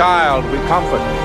child we comfort.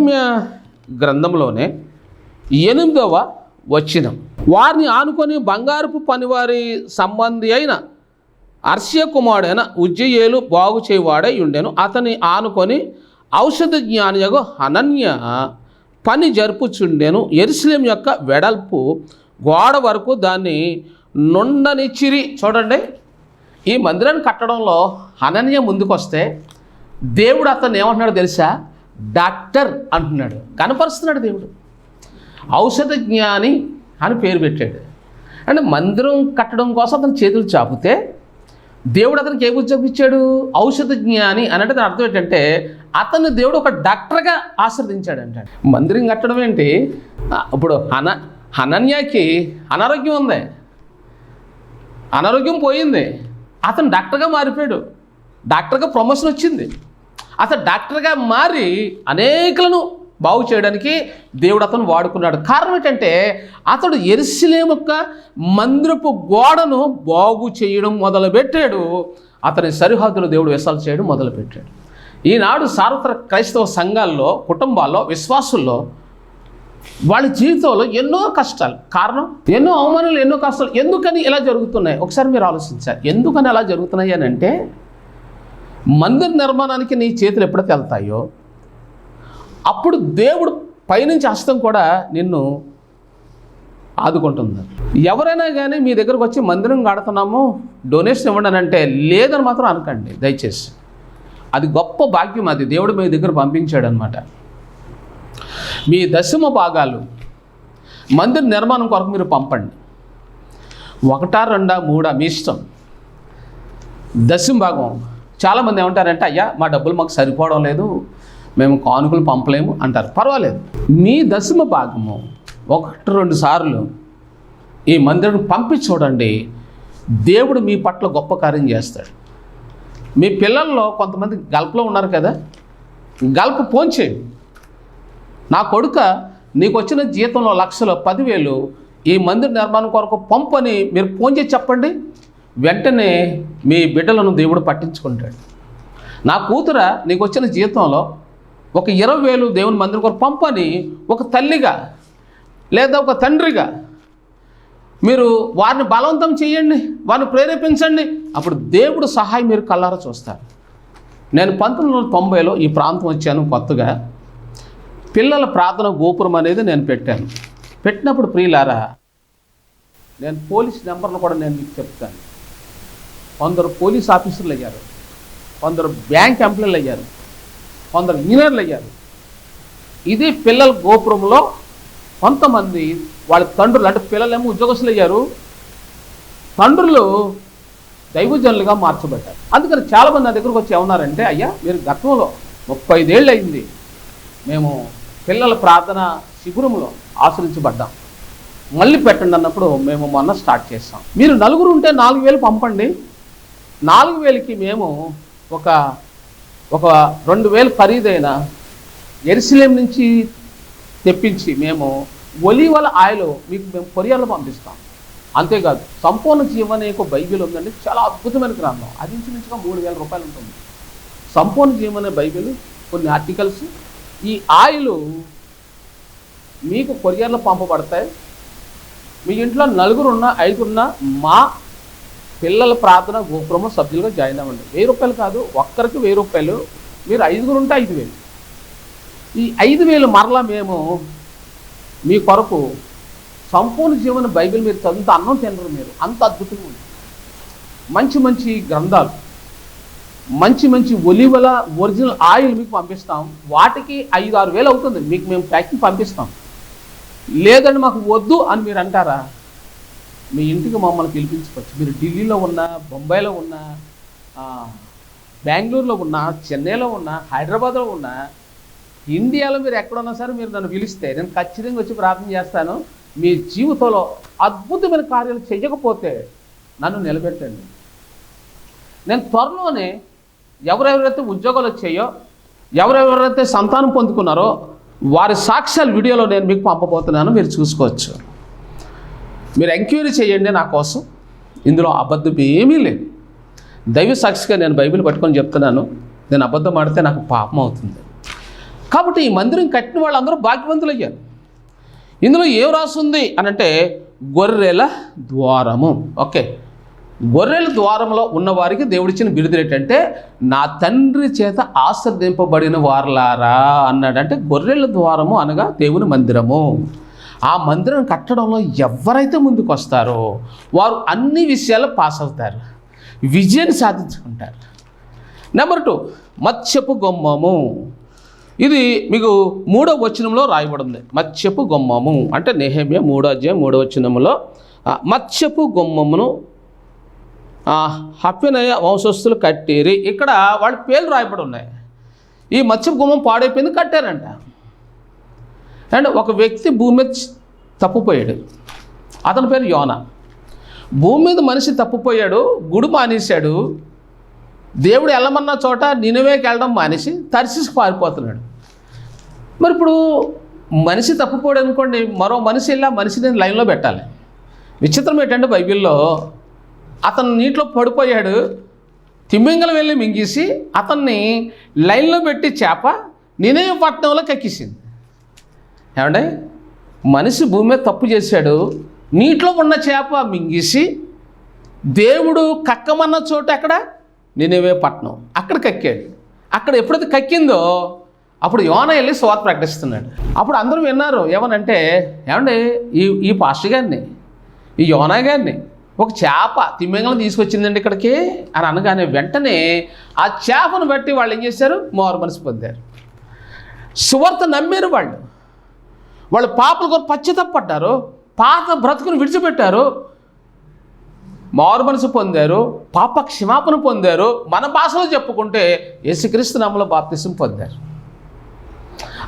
నెహమ్య గ్రంథంలోనే ఎనిమిదవ వచ్చినం వారిని ఆనుకొని బంగారపు పనివారి సంబంధి అయిన అర్ష్య కుమారుడైన ఉజ్జయేలు బాగు చేయవాడై ఉండెను. అతని ఆనుకొని ఔషధ జ్ఞానియగు అనన్య పని జరుపుచుండెను. ఎరుసలేం యొక్క వెడల్పు గోడ వరకు దాన్ని నుండనిచ్చిరి చూడండి. ఈ మందిరాన్ని కట్టడంలో అనన్య ముందుకొస్తే దేవుడు అతను ఏమంటున్నాడు తెలుసా? డాక్టర్ అంటున్నాడు. కనపరుస్తున్నాడు దేవుడు. ఔషధ జ్ఞాని అని పేరు పెట్టాడు. అంటే మందిరం కట్టడం కోసం అతను చేతులు చాపితే దేవుడు అతనికి ఏ ఉద్యోగం ఇచ్చాడు? ఔషధ జ్ఞాని అని దాని అర్థం ఏంటంటే అతను దేవుడు ఒక డాక్టర్గా ఆశ్రదించాడు అంటాడు. మందిరం కట్టడం ఏంటి? ఇప్పుడు అన అనన్యకి అనారోగ్యం ఉంది. అనారోగ్యం పోయింది. అతను డాక్టర్గా మారిపోయాడు. డాక్టర్గా ప్రమోషన్ వచ్చింది. అతను డాక్టర్గా మారి అనేకులను బాగు చేయడానికి దేవుడు అతను వాడుకున్నాడు. కారణం ఏంటంటే అతడు ఎరుసలేం యొక్క మందిరపు గోడను బాగు చేయడం మొదలుపెట్టాడు. అతని సరిహద్దులు దేవుడు విసాలు చేయడం మొదలుపెట్టాడు. ఈనాడు సార్వత్ర క్రైస్తవ సంఘాల్లో కుటుంబాల్లో విశ్వాసుల్లో వాళ్ళ జీవితంలో ఎన్నో కష్టాలు. కారణం? ఎన్నో అవమానాలు ఎన్నో కష్టాలు. ఎందుకని ఇలా జరుగుతున్నాయి? ఒకసారి మీరు ఆలోచించారు ఎందుకని అలా జరుగుతున్నాయి అని అంటే మందిర నిర్మాణానికి నీ చేతులు ఎప్పుడైతే వెళ్తాయో అప్పుడు దేవుడు పైనుంచి హస్తం కూడా నిన్ను ఆదుకుంటుంది. ఎవరైనా కానీ మీ దగ్గరకు వచ్చి మందిరం కడుతున్నాము డొనేషన్ ఇవ్వండి అని అంటే లేదని మాత్రం అనకండి దయచేసి. అది గొప్ప భాగ్యం అది. దేవుడు మీ దగ్గర పంపించాడు అనమాట మీ దశమ భాగాలు మందిర నిర్మాణం కొరకు మీరు పంపండి. ఒకటా రెండా మూడా మీ ఇష్టం. దశమ భాగం. చాలామంది ఏమంటారంటే అయ్యా మా డబ్బులు మాకు సరిపోవడం లేదు మేము కానుకలు పంపలేము అంటారు. పర్వాలేదు. మీ దశమ భాగము ఒకటి రెండు సార్లు ఈ మందిరం పంపి చూడండి. దేవుడు మీ పట్ల గొప్ప కార్యం చేస్తాడు. మీ పిల్లల్లో కొంతమంది గల్పలో ఉన్నారు కదా గల్ప పోంచేయండి నా కొడుక నీకు వచ్చిన జీతంలో లక్షలు పదివేలు ఈ మందిర నిర్మాణం కొరకు పంపని మీరు ఫోన్ చేసి చెప్పండి. వెంటనే మీ బిడ్డలను దేవుడు పట్టించుకుంటాడు. నా కూతుర నీకు వచ్చిన జీతంలో ఒక ఇరవై వేలు దేవుని మందిరం కొరకు పంపని ఒక తల్లిగా లేదా ఒక తండ్రిగా మీరు వారిని బలవంతం చేయండి వారిని ప్రేరేపించండి. అప్పుడు దేవుడు సహాయం మీరు కళ్ళారా చూస్తారు. నేను పంతొమ్మిది వందల తొంభైలో ఈ ప్రాంతం వచ్చాను కొత్తగా. పిల్లల ప్రార్థన గోపురం అనేది నేను పెట్టాను. పెట్టినప్పుడు ప్రియులారా నేను పోలీస్ నెంబర్లు కూడా నేను మీకు చెప్తాను. కొందరు పోలీస్ ఆఫీసర్లు అయ్యారు. కొందరు బ్యాంక్ ఎంప్లాయీలు అయ్యారు. కొందరు ఇంజనీర్లు అయ్యారు. ఇది పిల్లల గోపురంలో కొంతమంది వాళ్ళ తండ్రులు అంటే పిల్లలేమో ఉద్యోగస్తులు అయ్యారు. తండ్రులు దైవజనులుగా మార్చబడ్డారు. అందుకని చాలామంది నా దగ్గరకు వచ్చి ఏమన్నారంటే అయ్యా మీరు గతంలో ముప్పై ఐదేళ్ళు అయింది. మేము పిల్లల ప్రార్థన శిబిరంలో ఆశ్రయించబడ్డాం. మళ్ళీ పెట్టండి అన్నప్పుడు మేము మొన్న స్టార్ట్ చేస్తాం మీరు నలుగురు ఉంటే నాలుగు వేలు పంపండి. నాలుగు వేలకి మేము ఒక ఒక రెండు వేలు ఖరీదైన ఎరిసిలేం నుంచి తెప్పించి మేము ఒలివల ఆయిల్ మీకు మేము కొరియాలో పంపిస్తాం. అంతేకాదు సంపూర్ణ జీవన యొక్క బైబిల్ ఉందండి. చాలా అద్భుతమైన గ్రంథం. అది ఇంచుమించుగా మూడు వేల రూపాయలు ఉంటుంది. సంపూర్ణ జీవన బైబిల్ కొన్ని ఆర్టికల్స్. ఈ ఆయిల్ మీకు కొరియర్లో పంపబడతాయి. మీ ఇంట్లో నలుగురున్నా ఐదుగురున్నా ఐదుగురున్న మా పిల్లల ప్రార్థన గోపురము సభ్యులుగా జాయిన్ అవ్వండి. వెయ్యి రూపాయలు కాదు ఒక్కరికి వెయ్యి రూపాయలు. మీరు ఐదుగురు ఉంటే ఐదు వేలు. ఈ ఐదు వేలు మరలా మేము మీ కొరకు సంపూర్ణ జీవన బైబిల్ మీరు చదివితే అన్నం తినరు మీరు. అంత అద్భుతంగా ఉంది. మంచి మంచి గ్రంథాలు మంచి మంచి ఒలివల ఒరిజినల్ ఆయిల్ మీకు పంపిస్తాం. వాటికి ఐదు ఆరు వేలు అవుతుంది. మీకు మేము ప్యాకింగ్ పంపిస్తాం. లేదండి మాకు వద్దు అని మీరు అంటారా? మీ ఇంటికి మమ్మల్ని పిలిపించుకోవచ్చు. మీరు ఢిల్లీలో ఉన్నా బొంబాయిలో ఉన్నా బెంగళూరులో ఉన్నా చెన్నైలో ఉన్నా హైదరాబాద్లో ఉన్నా ఇండియాలో మీరు ఎక్కడున్నా సరే మీరు నన్ను పిలిస్తే నేను ఖచ్చితంగా వచ్చి ప్రార్థన చేస్తాను. మీ జీవితంలో అద్భుతమైన కార్యాలు చేయకపోతే నన్ను నిలబెట్టండి. నేను త్వరలోనే ఎవరెవరైతే ఉద్యోగాలు వచ్చాయో ఎవరెవరైతే సంతానం పొందుకున్నారో వారి సాక్ష్యాలు వీడియోలో నేను మీకు పంపబోతున్నాను. మీరు చూసుకోవచ్చు. మీరు ఎంక్వైరీ చేయండి నా కోసం. ఇందులో అబద్ధం ఏమీ లేదు. దైవ సాక్షిగా నేను బైబిల్ పట్టుకొని చెప్తున్నాను. నేను అబద్ధం ఆడితే నాకు పాపం అవుతుంది. కాబట్టి ఈ మందిరం కట్టిన వాళ్ళందరూ భాగ్యవంతులు అయ్యారు ఇందులో ఏం రాస్తుంది అని అంటే గొర్రెల ద్వారము. ఓకే. గొర్రెల ద్వారంలో ఉన్నవారికి దేవుడిచ్చిన బిరుదు ఏంటంటే నా తండ్రి చేత ఆశ్రదింపబడిన వారలారా అన్నాడంటే గొర్రెల ద్వారము అనగా దేవుని మందిరము. ఆ మందిరం కట్టడంలో ఎవరైతే ముందుకు వస్తారో వారు అన్ని విషయాలు పాస్ అవుతారు. విజయాన్ని సాధించుకుంటారు. నెంబర్ టూ మత్స్యపు గొమ్మము. ఇది మీకు మూడో వచనంలో రాయబడింది. మత్స్యపు గొమ్మము. అంటే నెహమ్య మూడో అధ్యాయం మూడో వచనంలో మత్స్యపు గొమ్మమును హప్యనయ వంశస్థులు కట్టిరి. ఇక్కడ వాళ్ళ పేర్లు రాయబడి ఉన్నాయి. ఈ మత్స్యపు గుమ్మం పాడైపోయింది కట్టారంట. అండ్ ఒక వ్యక్తి భూమి మీద తప్పుపోయాడు. తప్పిపోయాడు అతని పేరు యోన. భూమి మీద మనిషి తప్పిపోయాడు గుడి మానేశాడు. దేవుడు వెళ్ళమన్న చోట నినవేకి వెళ్ళడం మానేసి తరిసిసి పారిపోతున్నాడు. మరి ఇప్పుడు మనిషి తప్పిపోయాడు అనుకోండి మరో మనిషి వెళ్ళి ఆ మనిషిని లైన్లో పెట్టాలి. విచిత్రం ఏంటంటే బైబిల్లో అతను నీటిలో పడిపోయాడు తిమ్మింగలం వెళ్ళి మింగేసి అతన్ని లైన్లో పెట్టి చేప నినయ పట్టణంలో కక్కేసింది ఏమంటే మనిషి భూమి మీద తప్పు చేశాడు నీటిలో ఉన్న చేప మింగేసి దేవుడు కక్కమన్న చోట ఎక్కడ? నేనేవే పట్నం. అక్కడ కక్కాడు. అక్కడ ఎప్పుడైతే కక్కిందో అప్పుడు యోన వెళ్ళి స్వాత ప్రకటిస్తున్నాడు. అప్పుడు అందరూ విన్నారు ఏమనంటే ఏమండి ఈ ఈ పాస్టర్ గారిని ఈ యోనా గారిని ఒక చేప తిమ్మింగలం తీసుకొచ్చిందండి ఇక్కడికి? అని అనగానే వెంటనే ఆ చేపను బట్టి వాళ్ళు ఏం చేశారు? మోరు మనసు పొందారు. సువార్త నమ్మారు వాళ్ళు. వాళ్ళు పాపల కొరకు పశ్చాత్తపడ్డారు. పాత బ్రతుకును విడిచిపెట్టారు. మారు మనసు పొందారు. పాప క్షమాపణ పొందారు. మన భాషలో చెప్పుకుంటే యేసుక్రీస్తు నామలో బాప్తిసం పొందారు.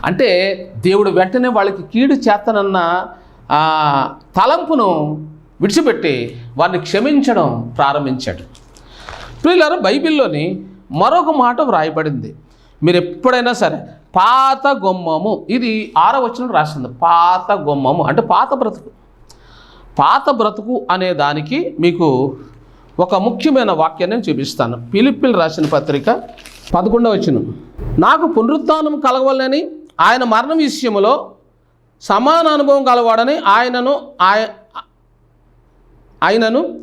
అంటే దేవుడు వెంటనే వాళ్ళకి కీడు చేతనన్న తలంపును విడిచిపెట్టి వారిని క్షమించడం ప్రారంభించాడు. ప్రియులారా బైబిల్లోని మరొక మాట వ్రాయబడింది. మీరు ఎప్పుడైనా సరే పాత గొమ్మము. ఇది ఆరవచనం రాసింది. పాత గొమ్మము. అంటే పాత బ్రతుకు. పాత బ్రతుకు అనే దానికి మీకు ఒక ముఖ్యమైన వాక్యాన్ని నేను చూపిస్తాను. పిలిపిల్ రాసిన పత్రిక పదకొండవ వచనం. నాకు పునరుత్నం కలగవాలని ఆయన మరణం విషయంలో సమాన అనుభవం కలవాడని ఆయనను ఆయ ఆయనను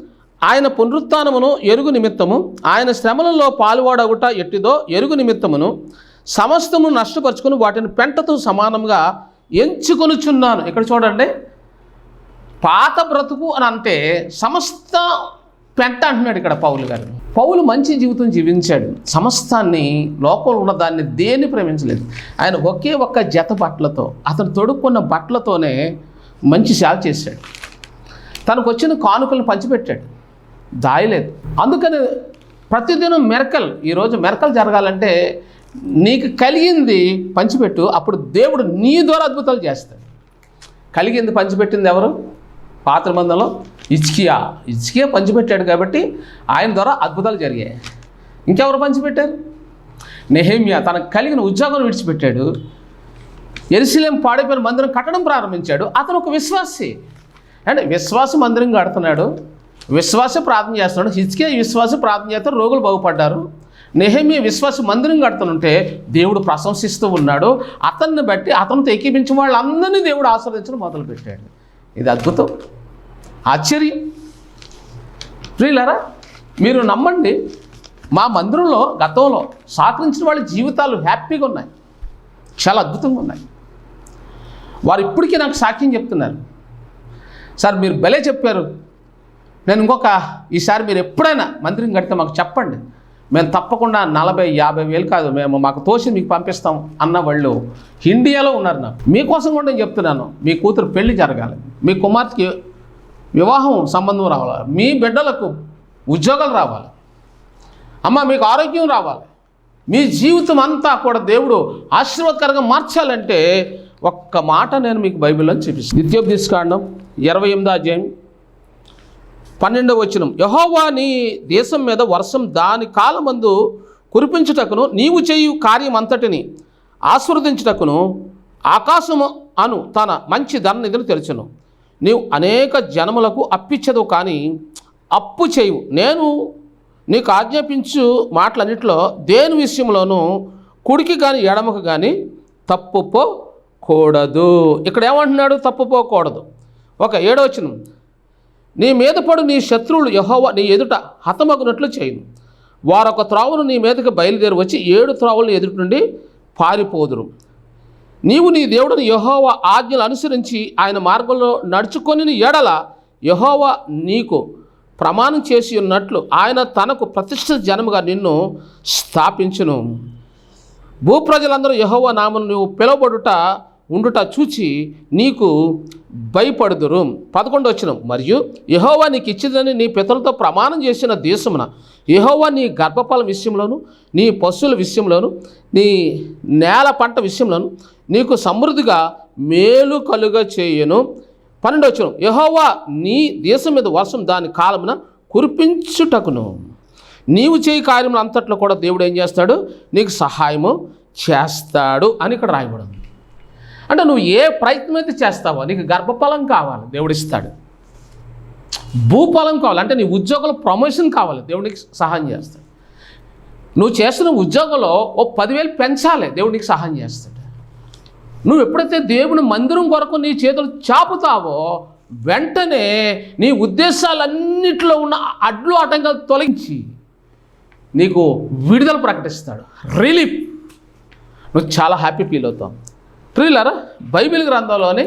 ఆయన పునరుత్నమును ఎరుగు నిమిత్తము ఆయన శ్రమలలో పాలువాడగుట ఎట్టిదో ఎరుగు నిమిత్తమును సమస్తము నష్టపరుచుకుని వాటిని పెంటతో సమానంగా ఎంచుకొనుచున్నాను. ఇక్కడ చూడండి? పాత బ్రతుకు అని అంటే సమస్త పెంట అంటున్నాడు ఇక్కడ పౌలు గారు. పౌలు మంచి జీవితం జీవించాడు. సమస్తాన్ని లోపల ఉన్న దాన్ని దేన్ని ప్రేమించలేదు. ఆయన ఒకే ఒక్క జత బట్టలతో అతను తొడుక్కున్న బట్టలతోనే మంచి సేవ చేశాడు. తనకు వచ్చిన కానుకలను పంచిపెట్టాడు. దాయలేదు అందుకని ప్రతిదినం మెరకల్ ఈరోజు మెరకల్ జరగాలంటే నీకు కలిగింది పంచిపెట్టు అప్పుడు దేవుడు నీ ద్వారా అద్భుతాలు చేస్తాడు. కలిగింది పంచిపెట్టింది ఎవరు? పాత్ర మందంలో ఇచ్కియా ఇచ్కియా పంచిపెట్టాడు కాబట్టి ఆయన ద్వారా అద్భుతాలు జరిగాయి. ఇంకెవరు పంచిపెట్టారు? నెహేమియా తనకు కలిగిన ఉద్యోగం విడిచిపెట్టాడు. ఎరుసలేం పాడైపోయిన మందిరం కట్టడం ప్రారంభించాడు. అతను ఒక విశ్వాసి. అండ్ విశ్వాస మందిరం కడుతున్నాడు. విశ్వాస ప్రార్థన చేస్తున్నాడు. హిచ్కే విశ్వాస ప్రార్థన చేస్తే రోగులు బాగుపడ్డారు. నెహమి విశ్వాస మందిరం కడుతుంటే దేవుడు ప్రశంసిస్తూ ఉన్నాడు. అతన్ని బట్టి అతనితో ఎక్కిపించిన వాళ్ళందరినీ దేవుడు ఆస్వాదించడం మొదలుపెట్టాడు. ఇది అద్భుతం. ఆశ్చర్యం. ప్రియులారా మీరు నమ్మండి మా మందిరంలో గతంలో సహకరించిన వాళ్ళ జీవితాలు హ్యాపీగా ఉన్నాయి. చాలా అద్భుతంగా ఉన్నాయి. వారు ఇప్పటికీ నాకు సాక్ష్యం చెప్తున్నారు. సార్ మీరు భలే చెప్పారు. నేను ఇంకొక ఈసారి మీరు ఎప్పుడైనా మందిరం కడితే మాకు చెప్పండి. మేము తప్పకుండా నలభై యాభై వేలు కాదు మేము మాకు తోసి మీకు పంపిస్తాం అన్న వాళ్ళు ఇండియాలో ఉన్నారు నాకు. మీకోసం కూడా నేను చెప్తున్నాను మీ కూతురు పెళ్ళి జరగాలి. మీ కుమార్తెకి వివాహం సంబంధం రావాలి. మీ బిడ్డలకు ఉద్యోగాలు రావాలి. అమ్మ మీకు ఆరోగ్యం రావాలి. మీ జీవితం అంతా కూడా దేవుడు ఆశీర్వాదకరంగా మార్చాలంటే ఒక్క మాట నేను మీకు బైబిల్లో చూపిస్తాను. నిత్యోపదేశకాండం ఇరవై ఎనిమిదో అధ్యాయం పన్నెండవ వచనం. యహోవా నీ దేశం మీద వర్షం దాని కాలమందు కురిపించుటకును నీవు చేయు కార్యం అంతటిని ఆస్వాదించుటకును ఆకాశము అను తన మంచి ధననిధిని తెరచును. నీవు అనేక జనములకు అప్పిచ్చదు కానీ అప్పు చేయవు. నేను నీకు ఆజ్ఞాపించు మాటలన్నింటిలో దేని విషయంలోనూ కుడికి కానీ ఎడమకు కానీ తప్పుపోకూడదు. ఇక్కడ ఏమంటున్నాడు? తప్పుపోకూడదు. ఒక ఏడవచనం నీ మీద పడు నీ శత్రువులు యహోవ నీ ఎదుట హతమగునట్లు చేయను. వారొక త్రావును నీ మీదకి బయలుదేరి వచ్చి ఏడు త్రావులను ఎదుటి నుండి పారిపోదురు. నీవు నీ దేవుడిని యహోవ ఆజ్ఞలు అనుసరించి ఆయన మార్గంలో నడుచుకొని ఎడల యహోవ నీకు ప్రమాణం చేసి ఉన్నట్లు ఆయన తనకు ప్రతిష్ఠిత జనముగా నిన్ను స్థాపించును. భూప్రజలందరూ యహోవ నామను నువ్వు పిలువబడుట ఉండుట చూచి నీకు భయపడుదురు. పదకొండు వచ్చిన మరియు యహోవా నీకు ఇచ్చిందని నీ పితరులతో ప్రమాణం చేసిన దేశమున యహోవా నీ గర్భఫలం విషయంలోను నీ పశువుల విషయంలోను నీ నేల పంట విషయంలోను నీకు సమృద్ధిగా మేలు కలుగ చేయను. పన్నెండు వచ్చిన యహోవా నీ దేశం మీద వర్షం దాని కాలమున కురిపించుటకును. నీవు చేయి కార్యములు అంతట్లో కూడా దేవుడు ఏం చేస్తాడు? నీకు సహాయము చేస్తాడు అని ఇక్కడ రాయబడింది. అంటే నువ్వు ఏ ప్రయత్నం అయితే చేస్తావో నీకు గర్భఫలం కావాలి దేవుడిస్తాడు భూఫలం కావాలి అంటే నీ ఉద్యోగంలో ప్రమోషన్ కావాలి దేవుడికి సహాయం చేస్తాడు. నువ్వు చేస్తున్న ఉద్యోగంలో ఓ పదివేలు పెంచాలి దేవుడికి సహాయం చేస్తాడు. నువ్వు ఎప్పుడైతే దేవుని మందిరం కొరకు నీ చేతులు చాపుతావో వెంటనే నీ ఉద్దేశాలన్నిటిలో ఉన్న అడ్లు ఆటంకాలు తొలగించి నీకు విడుదల ప్రకటిస్తాడు. రిలీఫ్ నువ్వు చాలా హ్యాపీ ఫీల్ అవుతావు. ప్రియులరా బైబిల్ గ్రంథంలోని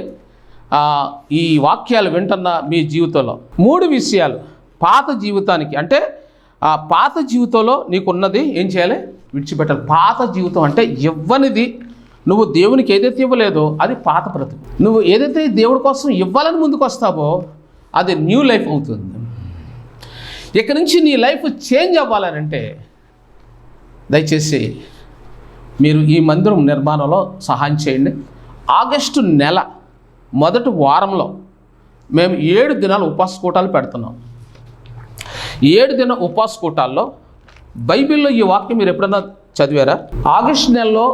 ఈ వాక్యాలు వింటున్న మీ జీవితంలో మూడు విషయాలు పాత జీవితానికి. అంటే ఆ పాత జీవితంలో నీకున్నది ఏం చేయాలి? విడిచిపెట్టాలి. పాత జీవితం అంటే ఇవ్వనిది. నువ్వు దేవునికి ఏదైతే ఇవ్వలేదో అది పాత బ్రతుకు. నువ్వు ఏదైతే దేవుడి కోసం ఇవ్వాలని ముందుకు వస్తావో అది న్యూ లైఫ్ అవుతుంది. ఇక నుంచి నీ లైఫ్ చేంజ్ అవ్వాలనంటే దయచేసి మీరు ఈ మందిరం నిర్మాణంలో సహాయం చేయండి. ఆగస్టు నెల మొదటి వారంలో మేము ఏడు దినాలు ఉపాస కూటాలు పెడుతున్నాం. ఏడు దిన ఉపాస కూటాల్లో బైబిల్లో ఈ వాక్యం మీరు ఎప్పుడన్నా చదివారా? ఆగస్టు నెలలో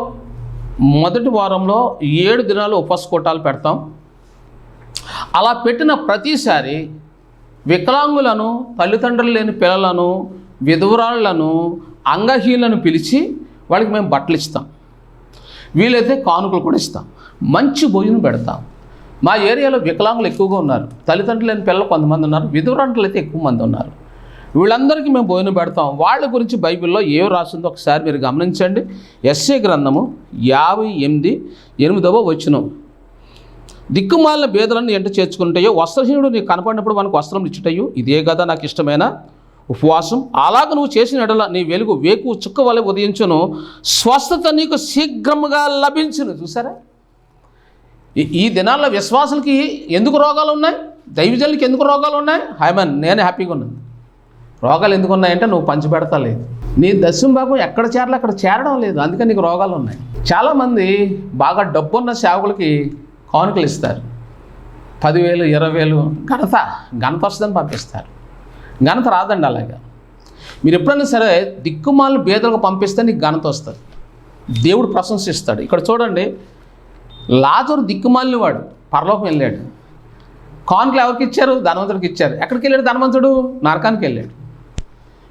మొదటి వారంలో ఏడు దినాలు ఉపాస కూటాలు పెడతాం. అలా పెట్టిన ప్రతిసారి వికలాంగులను తల్లిదండ్రులు లేని పిల్లలను విధవరాళ్ళను అంగహీలను పిలిచి వాళ్ళకి మేము బట్టలు ఇస్తాం. వీలైతే కానుకలు కూడా ఇస్తాం. మంచి భోజనం పెడతాం. మా ఏరియాలో వికలాంగులు ఎక్కువగా ఉన్నారు. తల్లిదండ్రులు లేని పిల్లలు కొంతమంది ఉన్నారు. విధవరాంటులు అయితే ఎక్కువ మంది ఉన్నారు. వీళ్ళందరికీ మేము భోజనం పెడతాం. వాళ్ళ గురించి బైబిల్లో ఏం రాసిందో ఒకసారి మీరు గమనించండి. ఎస్ఏ గ్రంథము యాభై ఎనిమిది ఎనిమిదవ వచనం. దిక్కుమాలిన భేదలను ఎంట చేర్చుకుంటాయో వస్త్రహీనుడు నీకు కనపడినప్పుడు మనకు వస్త్రం ఇచ్చుటయ్యో ఇదే కదా నాకు ఇష్టమైన ఉపవాసం. అలాగ నువ్వు చేసిన ఎడల నీ వెలుగు వేకు చుక్క వలె ఉదయించును. స్వస్థత నీకు శీఘ్రముగా లభించును. చూసారా? ఈ- ఈ దినాల్లో విశ్వాసులకి ఎందుకు రోగాలు ఉన్నాయి? దైవజనులకి ఎందుకు రోగాలు ఉన్నాయి? హైమన్ నేను హ్యాపీగా ఉన్నాను. రోగాలు ఎందుకు ఉన్నాయంటే నువ్వు పంచిపెడతా లేదు. నీ దశం భాగం ఎక్కడ చేరాలి అక్కడ చేరడం లేదు. అందుకని నీకు రోగాలు ఉన్నాయి. చాలామంది బాగా డబ్బున్న సేవకులకి కానుకలు ఇస్తారు. పదివేలు ఇరవై వేలు ఘనత ఘనత వస్తుందని పంపిస్తారు. ఘనత రాదండి అలాగా. మీరు ఎప్పుడైనా సరే దిక్కుమాలను బేదలకు పంపిస్తే నీకు ఘనత వస్తుంది. దేవుడు ప్రశంసిస్తాడు. ఇక్కడ చూడండి లాజరు దిక్కుమాలిన వాడు పరలోకం వెళ్ళాడు. కానుకలు ఎవరికి ఇచ్చారు? ధనవంతుడికి ఇచ్చారు. ఎక్కడికి వెళ్ళాడు ధనవంతుడు? నరకానికి వెళ్ళాడు.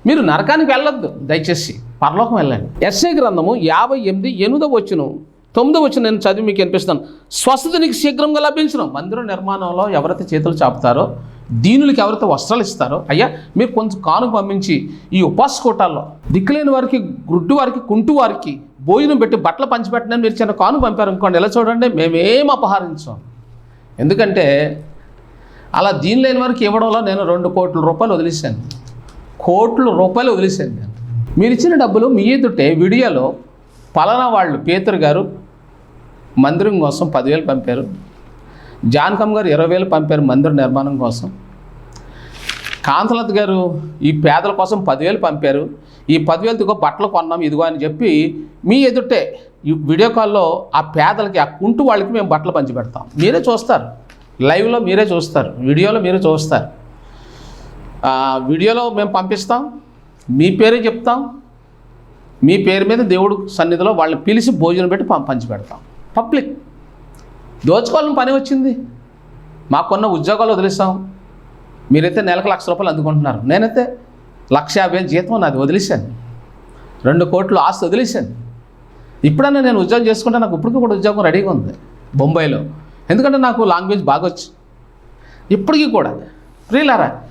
మీరు నరకానికి వెళ్ళొద్దు దయచేసి. పరలోకం వెళ్ళండి. ఎస్ఏ గ్రంథము యాభై ఎనిమిది ఎనిమిదో వచ్చును తొమ్మిదో వచ్చిన నేను చదివి మీకు వినిపిస్తాను. స్వస్థత నీకు శీఘ్రంగా లభించడం మందిర నిర్మాణంలో ఎవరైతే చేతులు చాపుతారో దీనులకి ఎవరైతే వస్త్రాలు ఇస్తారో అయ్యా మీరు కొంచెం కానుక పంపించి ఈ ఉపాస కోటాల్లో దిక్కులేని వారికి గుడ్డు వారికి కుంటు వారికి భోజనం పెట్టి బట్టలు పంచిపెట్టడానికి మీరు చిన్న కాను పంపారు అనుకోండి ఎలా చూడండి? మేమేం అపహరించాం. ఎందుకంటే అలా దీని లేని వారికి ఇవ్వడంలో నేను రెండు కోట్ల రూపాయలు వదిలేశాను. కోట్ల రూపాయలు వదిలేశాను నేను. మీరు ఇచ్చిన డబ్బులు మీ ఎదుటే వీడియోలో పలానా వాళ్ళు పేతరు గారు మందిరం కోసం పదివేలు పంపారు. జానకమ్మ గారు ఇరవై వేలు పంపారు మందిర నిర్మాణం కోసం. కాంతలత గారు ఈ పేదల కోసం పదివేలు పంపారు. ఈ పదివేలు ఇదిగో బట్టలు కొన్నాం ఇదిగో అని చెప్పి మీ ఎదుటే వీడియో కాల్లో ఆ పేదలకి ఆ కుంటు వాళ్ళకి మేము బట్టలు పంచిపెడతాం. మీరే చూస్తారు. లైవ్లో మీరే చూస్తారు. వీడియోలో మీరే చూస్తారు. వీడియోలో మేము పంపిస్తాం. మీ పేరే చెప్తాం. మీ పేరు మీద దేవుడు సన్నిధిలో వాళ్ళని పిలిచి భోజనం పెట్టి పం- పంచి పెడతాం పబ్లిక్. దోచుకోవాలని పని వచ్చింది. మాకున్న ఉద్యోగాలు వదిలేసాం మీరైతే నెలకు లక్ష రూపాయలు అందుకుంటున్నారు. నేనైతే లక్ష యాభై వేలు జీతం నాది వదిలేశాను. రెండు కోట్లు ఆస్తి వదిలేశాను. ఇప్పుడన్నా నేను ఉద్యోగం చేసుకుంటే నాకు ఇప్పటికీ కూడా ఉద్యోగం రెడీగా ఉంది బొంబాయిలో. ఎందుకంటే నాకు లాంగ్వేజ్ బాగొచ్చు ఇప్పటికీ కూడా. ప్రియులారా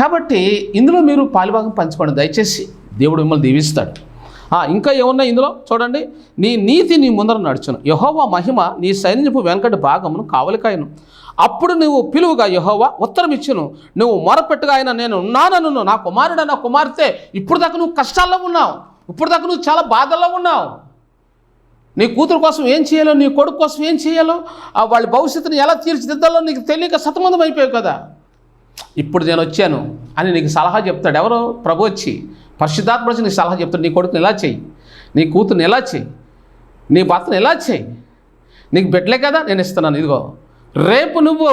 కాబట్టి ఇందులో మీరు పాలుభాగం పంచుకోండి. దయచేసి దేవుడు మిమ్మల్ని దీవిస్తాడు. ఇంకా ఏమున్నాయి ఇందులో? చూడండి. నీ నీతి నీ ముందర నడుచును. యహోవ మహిమ నీ సైన్యపు వెనకటి భాగమును కావలికాయను. అప్పుడు నువ్వు పిలువుగా యహోవా ఉత్తరం ఇచ్చును నువ్వు మొరపెట్టుగా ఆయన నేను ఉన్నానను నా కుమారుడు నా కుమార్తె ఇప్పుడు దాకా నువ్వు కష్టాల్లో ఉన్నావు. ఇప్పుడు దాకా నువ్వు చాలా బాధల్లో ఉన్నావు. నీ కూతురు కోసం ఏం చేయాలో నీ కొడుకు కోసం ఏం చేయాలో ఆ వాళ్ళ భవిష్యత్తుని ఎలా తీర్చిదిద్దాలో నీకు తెలియక సతమతం అయిపోయావు కదా. ఇప్పుడు నేను వచ్చాను అని నీకు సలహా చెప్తాడు ఎవరో? ప్రభు వచ్చి. పరిశుద్ధాత్మ వచ్చి నీకు సలహా చెప్తాడు నీ కొడుకుని ఎలా చెయ్యి నీ కూతుర్ని ఎలా చెయ్యి నీ భర్తను ఎలా చెయ్యి నీకు బిడ్డలే కదా నేను ఇస్తున్నాను. ఇదిగో రేపు నువ్వు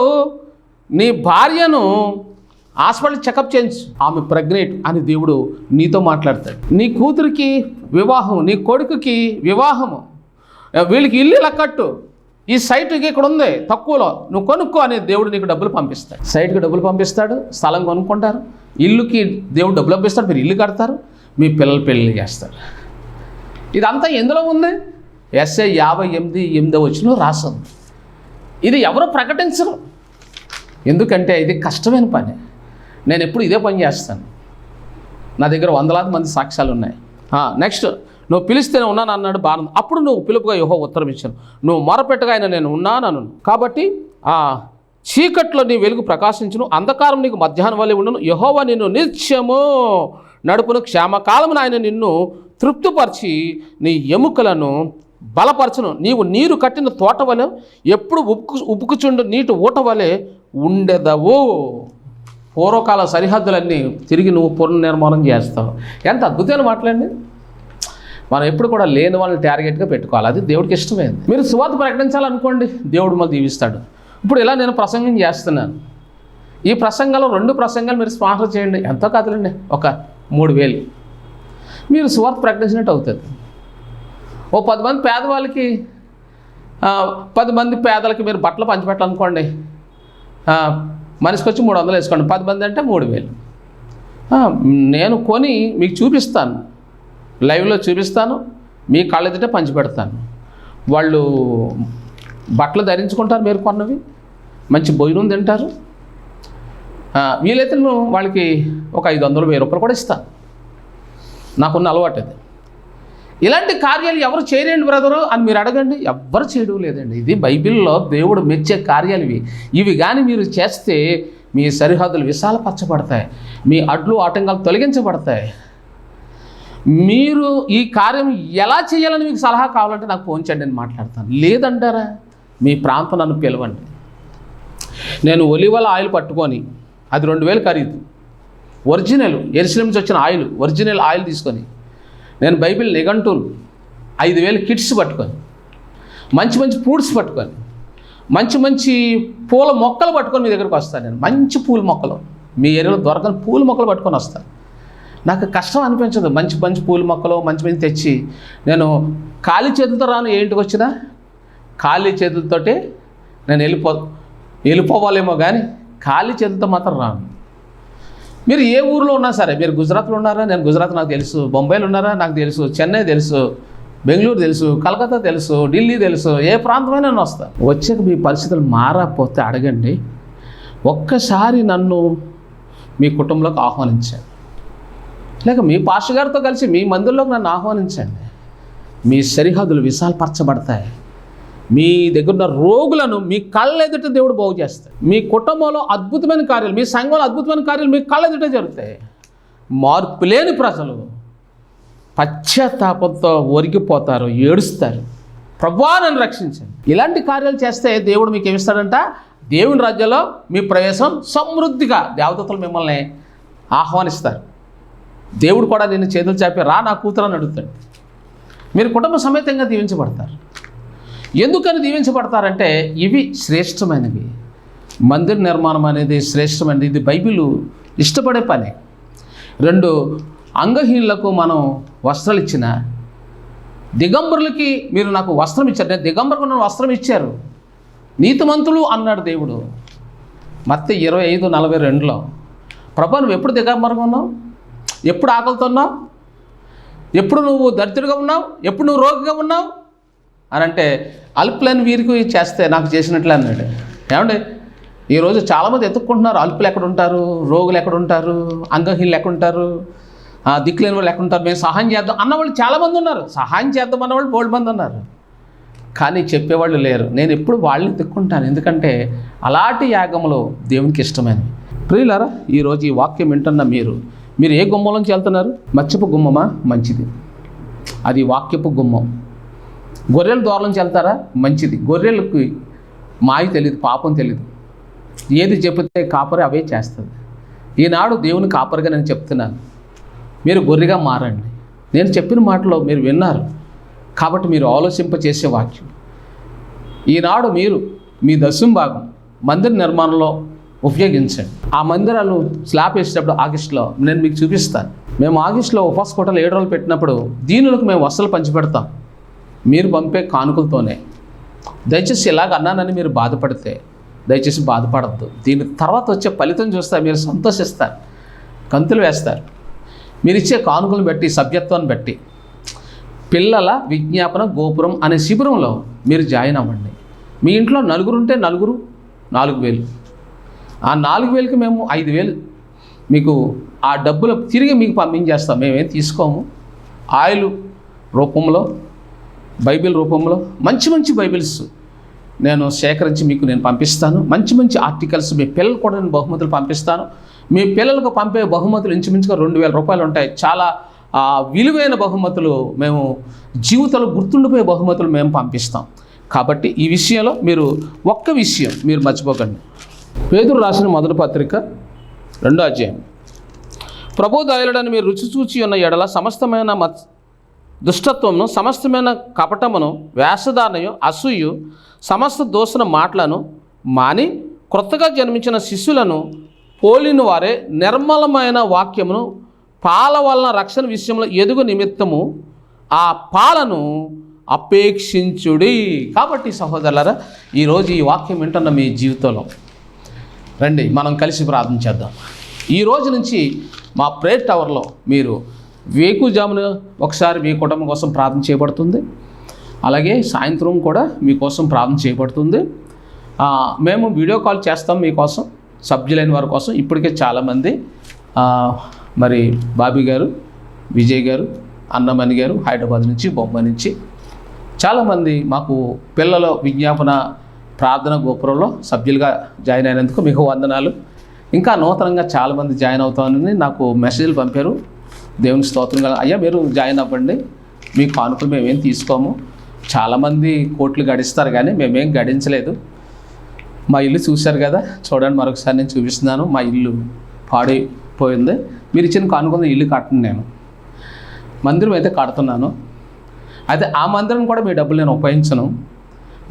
నీ భార్యను హాస్పిటల్ చెకప్ చేయించు. ఆమె ప్రెగ్నెంట్ అని దేవుడు నీతో మాట్లాడతాడు. నీ కూతురికి వివాహం నీ కొడుకుకి వివాహము. వీళ్ళకి ఇల్లు ఇలా కట్టు? ఈ సైట్కి ఇక్కడ ఉంది. తక్కువలో. నువ్వు కొనుక్కో అని దేవుడు నీకు డబ్బులు పంపిస్తాడు. సైట్కి డబ్బులు పంపిస్తాడు. స్థలం కొనుక్కుంటారు. ఇల్లుకి దేవుడు డబ్బులు పంపిస్తాడు. మీరు ఇల్లు కడతారు. మీ పిల్లలు పెళ్ళి చేస్తారు. ఇదంతా ఎందులో ఉంది? ఎస్ఏ యాభై ఎనిమిది ఎనిమిదో వచ్చిన రాసింది. ఇది ఎవరు ప్రకటించరు? ఎందుకంటే ఇది కష్టమైన పని. నేను ఎప్పుడు ఇదే పని చేస్తాను. నా దగ్గర వందలాది మంది సాక్ష్యాలు ఉన్నాయి. నెక్స్ట్. నువ్వు పిలిస్తేనే ఉన్నాను అన్నాడు బాణం. అప్పుడు నువ్వు పిలుపుగా యోహో ఉత్తరం ఇచ్చాను. నువ్వు మొరపెట్టగా ఆయన నేను ఉన్నాను కాబట్టి ఆ చీకట్లో నీ వెలుగు ప్రకాశించును అంధకారం నీకు మధ్యాహ్నం వల్లే ఉండను. యహోవ నిన్ను నిత్యము నడుపును. క్షేమకాలమున ఆయన నిన్ను తృప్తిపరిచి నీ ఎముకలను బలపరచును. నీవు నీరు కట్టిన తోట వలె ఎప్పుడు ఉప్పు ఉప్పుకుచుండు నీటి ఊట వలె ఉండెదవు. పూర్వకాల సరిహద్దులన్నీ తిరిగి నువ్వు పునర్నిర్మాణం చేస్తావు. ఎంత అద్భుతమైన మాట్లాడండి మనం ఎప్పుడు కూడా లేని వాళ్ళని టార్గెట్గా పెట్టుకోవాలి. అది దేవుడికి ఇష్టమైంది. మీరు సువార్త ప్రకటించాలనుకోండి దేవుడు మళ్ళీ దీవిస్తాడు. ఇప్పుడు ఇలా నేను ప్రసంగం చేస్తున్నాను. ఈ ప్రసంగంలో రెండు ప్రసంగాలు మీరు స్పాన్సర్ చేయండి. ఎంతో కాదులండి ఒక మూడు వేలు. మీరు సువార్త ప్రకటించినట్టు అవుతుంది. ఓ పది మంది పేదవాళ్ళకి పది మంది పేదలకి మీరు బట్టలు పంచిపెట్టాలనుకోండి మనిషికి వచ్చి మూడు వందలు వేసుకోండి. పది మంది అంటే మూడు వేలు. నేను కొని మీకు చూపిస్తాను. లైవ్లో చూపిస్తాను మీ కళ్ళెదుటే పంచిపెడతాను వాళ్ళు బట్టలు ధరించుకుంటారు మీరు కొన్నవి మంచి భోజనం తింటారు. వీలైతే నేను వాళ్ళకి ఒక ఐదు వందలు వెయ్యి రూపాయలు కూడా ఇస్తాను. నాకున్న అలవాటు అది. ఇలాంటి కార్యాలు ఎవరు చేయలేండి బ్రదరు? అని మీరు అడగండి. ఎవ్వరు చేయడం లేదండి. ఇది బైబిల్లో దేవుడు మెచ్చే కార్యాలు ఇవి. ఇవి కానీ మీరు చేస్తే మీ సరిహద్దులు విశాలపరచబడతాయి. మీ అడ్లు ఆటంకాలు తొలగించబడతాయి. మీరు ఈ కార్యం ఎలా చేయాలని మీకు సలహా కావాలంటే నాకు ఫోన్ చేయండి నేను మాట్లాడతాను. లేదంటారా? మీ ప్రాంతం నన్ను పిలవండి. నేను ఒలివల ఆయిల్ పట్టుకొని అది రెండు వేలు ఖరీదు. ఒరిజినల్ ఎరుసలేం నుంచి వచ్చిన ఆయిల్ ఒరిజినల్ ఆయిల్ తీసుకొని నేను బైబిల్ నిఘంటువులు ఐదు వేలు కిట్స్ పట్టుకొని మంచి మంచి ఫ్రూట్స్ పట్టుకొని మంచి మంచి పూల మొక్కలు పట్టుకొని మీ దగ్గరకు వస్తాను నేను. మంచి పూల మొక్కలు. మీ ఏరియాలో దొరకని పూల మొక్కలు పట్టుకొని వస్తాను. నాకు కష్టం అనిపించదు. మంచి మంచి పూల మొక్కలు మంచి మంచి తెచ్చి నేను ఖాళీ చేతులతో రాను ఏంటికి వచ్చినా. ఖాళీ చేతులతోటే నేను వెళ్ళిపో వెళ్ళిపోవాలేమో కానీ ఖాళీ చేతులతో మాత్రం రాను. మీరు ఏ ఊర్లో ఉన్నా సరే మీరు గుజరాత్లో ఉన్నారా? నేను గుజరాత్ నాకు తెలుసు. బొంబాయిలో ఉన్నారా? నాకు తెలుసు. చెన్నై తెలుసు. బెంగళూరు తెలుసు. కలకత్తా తెలుసు. ఢిల్లీ తెలుసు. ఏ ప్రాంతమైనా నేను వస్తాను వచ్చాక మీ పరిస్థితులు మారకపోతే అడగండి. ఒక్కసారి నన్ను మీ కుటుంబంలోకి ఆహ్వానించాను లేక మీ పాస్టర్ గారితో కలిసి మీ మందుల్లోకి నన్ను ఆహ్వానించండి. మీ సరిహద్దులు విశాలపరచబడతాయి. మీ దగ్గరున్న రోగులను మీ కళ్ళ ఎదుట దేవుడు బాగు చేస్తాడు. మీ కుటుంబంలో అద్భుతమైన కార్యాలు మీ సంఘంలో అద్భుతమైన కార్యాలు మీ కళ్ళ ఎదుట జరుగుతాయి. మార్పు లేని ప్రజలు పశ్చాత్తాపంతో ఒరిగిపోతారు ఏడుస్తారు. ప్రభా రక్షించండి. ఇలాంటి కార్యాలు చేస్తే దేవుడు మీకు ఏమిస్తాడంట దేవుని రాజ్యంలో మీ ప్రవేశం సమృద్ధిగా దేవతలు మిమ్మల్ని ఆహ్వానిస్తారు. దేవుడు కూడా నేను చేతులు చాపి రా నా కూతురు అని అడుగుతాడు. మీరు కుటుంబ సమేతంగా దీవించబడతారు. ఎందుకని దీవించబడతారంటే ఇవి శ్రేష్టమైనవి. మందిర నిర్మాణం అనేది శ్రేష్టమైనది. ఇది బైబిల్ ఇష్టపడే పని. రెండు అంగహీనులకు మనం వస్త్రాలు ఇచ్చిన దిగంబరులకి మీరు నాకు వస్త్రం ఇచ్చారు. నేను దిగంబరకు నన్ను వస్త్రం ఇచ్చారు. నీతిమంతులు అన్నాడు దేవుడు. మత్తే ఇరవై ఐదు నలభై రెండులో ప్రభా నువ్వు ఎప్పుడు దిగంబరంగా ఉన్నావు? ఎప్పుడు ఆకలితో ఉన్నావు? ఎప్పుడు నువ్వు దరిద్రుడిగా ఉన్నావు? ఎప్పుడు నువ్వు రోగిగా ఉన్నావు? అని అంటే అల్పులైన వీరికి చేస్తే నాకు చేసినట్లే అన్నాడు. ఏమండి? ఈరోజు చాలామంది ఎత్తుక్కుంటున్నారు. అల్పులు ఎక్కడ ఉంటారు రోగులు ఎక్కడ ఉంటారు అంగహీనులు ఎక్కడ ఉంటారు దిక్కులేని వాళ్ళు ఎక్కడ ఉంటారు మేము సహాయం చేద్దాం అన్నవాళ్ళు చాలామంది ఉన్నారు. సహాయం చేద్దాం అన్నవాళ్ళు బోల్డ్ మంది ఉన్నారు. కానీ చెప్పేవాళ్ళు లేరు. నేను ఎప్పుడు వాళ్ళని తిక్కుంటాను ఎందుకంటే అలాంటి యాగములు దేవునికి ఇష్టమైనవి. ప్రియులారా ఈరోజు ఈ వాక్యం వింటున్న మీరు మీరు ఏ గుమ్మంలోంచి వెళ్తున్నారు? మత్స్యపు గుమ్మమా? మంచిది. అది వాక్యపు గుమ్మం. గొర్రెల ద్వారంలోంచి నుంచి వెళ్తారా? మంచిది. గొర్రెలకు మాయ తెలియదు పాపం తెలియదు ఏది చెబితే కాపరి అవే చేస్తుంది. ఈనాడు దేవుని కాపరిగా నేను చెప్తున్నాను. మీరు గొర్రెగా మారండి. నేను చెప్పిన మాటలో మీరు విన్నారు. కాబట్టి మీరు ఆలోచింపచేసే వాక్యం. ఈనాడు మీరు మీ దశం భాగం మందిర నిర్మాణంలో ఉపయోగించండి. ఆ మందిరాలు స్లాబ్ వేసేటప్పుడు ఆగస్టులో నేను మీకు చూపిస్తాను. మేము ఆగస్టులో ఉపాస్ కోటలు ఏడు రోజులు పెట్టినప్పుడు దీనులకు మేము వసలు పంచిపెడతాం. మీరు పంపే కానుకలతోనే. దయచేసి ఇలాగ అన్నానని మీరు బాధపడితే దయచేసి బాధపడద్దు. దీని తర్వాత వచ్చే ఫలితం చూస్తే మీరు సంతోషిస్తారు. కంతులు వేస్తారు. మీరు ఇచ్చే కానుకలను బట్టి సభ్యత్వాన్ని బట్టి. పిల్లల విజ్ఞాపన గోపురం అనే శిబిరంలో మీరు జాయిన్ అవ్వండి. మీ ఇంట్లో నలుగురు ఉంటే నలుగురు నాలుగు వేలు. ఆ నాలుగు వేలకి మేము ఐదు వేలు మీకు ఆ డబ్బులు తిరిగి మీకు పంపించేస్తాం. మేమేం తీసుకోము. ఆయిల్ రూపంలో బైబిల్ రూపంలో మంచి మంచి బైబిల్స్ నేను సేకరించి మీకు నేను పంపిస్తాను. మంచి మంచి ఆర్టికల్స్ మీ పిల్లలు కూడా నేను బహుమతులు పంపిస్తాను. మీ పిల్లలకు పంపే బహుమతులు ఇంచుమించుగా రెండు వేల రూపాయలు ఉంటాయి. చాలా ఆ, విలువైన బహుమతులు మేము జీవితంలో గుర్తుండిపోయే బహుమతులు మేము పంపిస్తాం. కాబట్టి ఈ విషయంలో మీరు ఒక్క విషయం మీరు మర్చిపోకండి. పేదరు రాసిన మొదటి పత్రిక రెండో అధ్యాయం. ప్రభు దయలడని మీరు రుచి చూచి ఉన్న ఎడల సమస్తమైన మత్ దుష్టత్వమును సమస్తమైన కపటమును వేషధారణయు అసూయు సమస్త దోషణ మాటలను మాని క్రొత్తగా జన్మించిన శిష్యులను పోలిన వారే నిర్మలమైన వాక్యమును పాల వలన రక్షణ విషయంలో ఎదుగు నిమిత్తము ఆ పాలను అపేక్షించుడి. కాబట్టి సహోదరులారా ఈరోజు ఈ వాక్యం వింటున్న మీ జీవితంలో రండి మనం కలిసి ప్రార్థన చేద్దాం. ఈ రోజు నుంచి మా ప్రేయర్ టవర్లో మీరు వేకుజామున ఒకసారి మీ కుటుంబం కోసం ప్రార్థన చేయబడుతుంది. అలాగే సాయంత్రం కూడా మీకోసం ప్రార్థన చేయబడుతుంది. మేము వీడియో కాల్ చేస్తాం మీకోసం సభ్యులైన వారి కోసం. ఇప్పటికే చాలామంది మరి బాబీ గారు విజయ్ గారు అన్నమణి గారు హైదరాబాద్ నుంచి బొమ్మ నుంచి చాలామంది మాకు పిల్లల విజ్ఞాపన ప్రార్థన గోపురంలో సభ్యులుగా జాయిన్ అయినందుకు మీకు వందనాలు. ఇంకా నూతనంగా చాలామంది జాయిన్ అవుతానని నాకు మెసేజ్లు పంపారు. దేవుని స్తోత్రం అయ్యా మీరు జాయిన్ అవ్వండి. మీ కానుకలు మేమేం తీసుకోము. చాలామంది కోట్లు గడిస్తారు కానీ మేమేం గడించలేదు. మా ఇల్లు చూశారు కదా చూడండి మరొకసారి నేను చూపిస్తున్నాను. మా ఇల్లు పాడైపోయింది. మీరు ఇచ్చిన కానుకలు ఇల్లు కట్టను నేను. మందిరం అయితే కడుతున్నాను. అయితే ఆ మందిరం కూడా మీ డబ్బులు నేను ఉపయోగించను.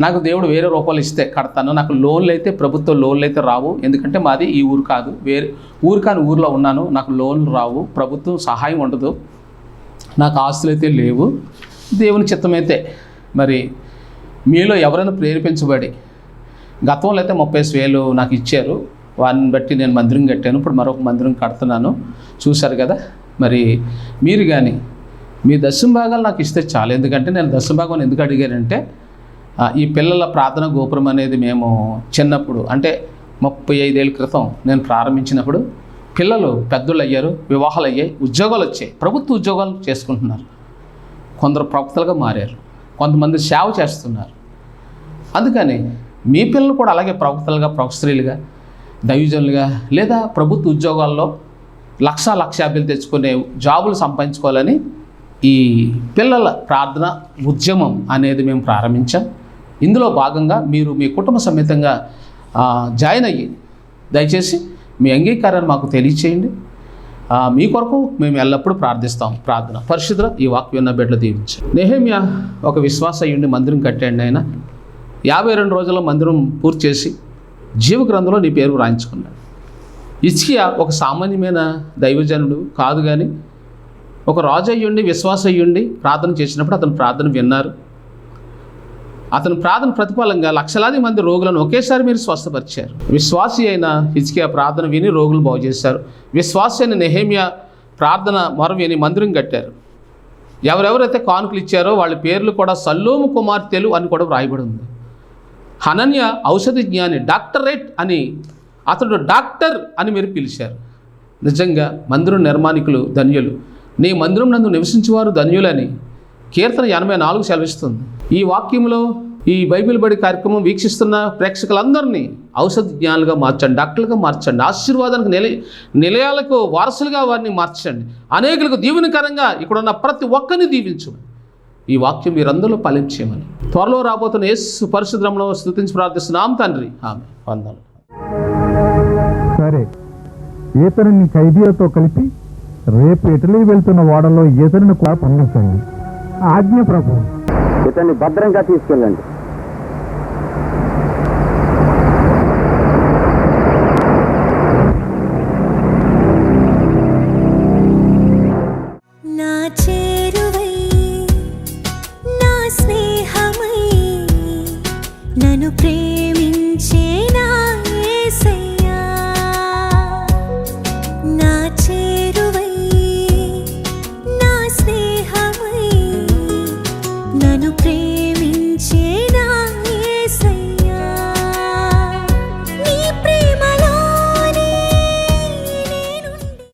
నాకు దేవుడు వేరే రూపాయలు ఇస్తే కడతాను. నాకు లోన్లు అయితే ప్రభుత్వ లోన్లు అయితే రావు. ఎందుకంటే మాది ఈ ఊరు కాదు. వేరే ఊరు కాని ఊరిలో ఉన్నాను. నాకు లోన్లు రావు. ప్రభుత్వం సహాయం ఉండదు. నాకు ఆస్తులు అయితే లేవు. దేవుని చిత్తమైతే మరి మీలో ఎవరైనా ప్రేరేపించబడి గతంలో అయితే ముప్పై వేలు నాకు ఇచ్చారు. వారిని బట్టి నేను మందిరం కట్టాను. ఇప్పుడు మరొక మందిరం కడుతున్నాను. చూశారు కదా? మరి మీరు కానీ మీ దశం భాగాలు నాకు ఇస్తే చాలు. ఎందుకంటే నేను దశం భాగం ఎందుకు అడిగానంటే ఈ పిల్లల ప్రార్థన గోపురం అనేది మేము చిన్నప్పుడు అంటే ముప్పై ఐదేళ్ళ క్రితం నేను ప్రారంభించినప్పుడు పిల్లలు పెద్దలు అయ్యారు వివాహాలు అయ్యాయి ఉద్యోగాలు వచ్చాయి ప్రభుత్వ ఉద్యోగాలు చేసుకుంటున్నారు. కొందరు ప్రవక్తలుగా మారారు కొంతమంది సేవ చేస్తున్నారు. అందుకని మీ పిల్లలు కూడా అలాగే ప్రవక్తలుగా ప్రొఫెసరీలుగా దైవజనులుగా లేదా ప్రభుత్వ ఉద్యోగాల్లో లక్ష లక్షాభ్యులు తెచ్చుకునే జాబులు సంపాదించుకోవాలని ఈ పిల్లల ప్రార్థన ఉద్యమం అనేది మేము ప్రారంభించాం. ఇందులో భాగంగా మీరు మీ కుటుంబ సమేతంగా జాయిన్ అయ్యి దయచేసి మీ అంగీకారాన్ని మాకు తెలియచేయండి. మీ కొరకు మేము ఎల్లప్పుడూ ప్రార్థిస్తాం. ప్రార్థన. పరిశుద్ధ ఈ వాక్యం ఉన్న బిడ్డలు దీవించండి నెహేమియా ఒక విశ్వాస అయ్యుండి మందిరం కట్టండి ఆయన. యాభై రెండు రోజుల్లో మందిరం పూర్తి చేసి జీవ గ్రంథంలో నీ పేరు రాయించుకున్నాడు. ఇచ్చియా ఒక సామాన్యమైన దైవజనుడు కాదు కానీ ఒక రాజు అయ్యుండి విశ్వాస అయ్యుండి ప్రార్థన చేసినప్పుడు అతను ప్రార్థన విన్నారు. అతను ప్రార్థన ప్రతిఫలంగా లక్షలాది మంది రోగులను ఒకేసారి మీరు స్వస్థపరిచారు. విశ్వాసి అయిన హిజ్కియా ప్రార్థన విని రోగులు బాగు చేశారు. విశ్వాసి అయిన నెహేమియా ప్రార్థన మరో విని మందిరం కట్టారు. ఎవరెవరైతే కానుకలు ఇచ్చారో వాళ్ళ పేర్లు కూడా సల్లోము కుమార్తెలు అని కూడా వ్రాయబడి ఉంది. హనన్య ఔషధ జ్ఞాని డాక్టరేట్ అని అతడు డాక్టర్ అని మీరు పిలిచారు. నిజంగా మందిరం నిర్మాణికులు ధన్యులు. నీ మందిరం నందు నివసించేవారు ధన్యులని కీర్తన ఎనభై నాలుగు సెలవిస్తుంది. ఈ వాక్యంలో ఈ బైబిల్ బడి కార్యక్రమం వీక్షిస్తున్న ప్రేక్షకులందరినీ ఔషధ జ్ఞానులుగా మార్చండి డాక్టర్లుగా మార్చండి ఆశీర్వాదానికి నిల నిలయాలకు వారసులుగా వారిని మార్చండి. అనేకులకు దీవెనకరంగా ఇక్కడున్న ప్రతి ఒక్కరిని దీవించు. ఈ వాక్యం మీరందరూ ఫలించేయమని త్వరలో రాబోతున్న యేసు పరిశుద్రంలో స్థుతించి ప్రార్థిస్తున్నాం తండ్రి. ఆమె వందలు సరే ఈతరుని ఖైదీలతో కలిపి రేపు ఇటలీ వెళ్తున్న వాడలో ఈతరుని కూడా పంపించండి ఆజ్ఞ ప్రభు. ఇతన్ని భద్రంగా తీసుకెళ్ళండి.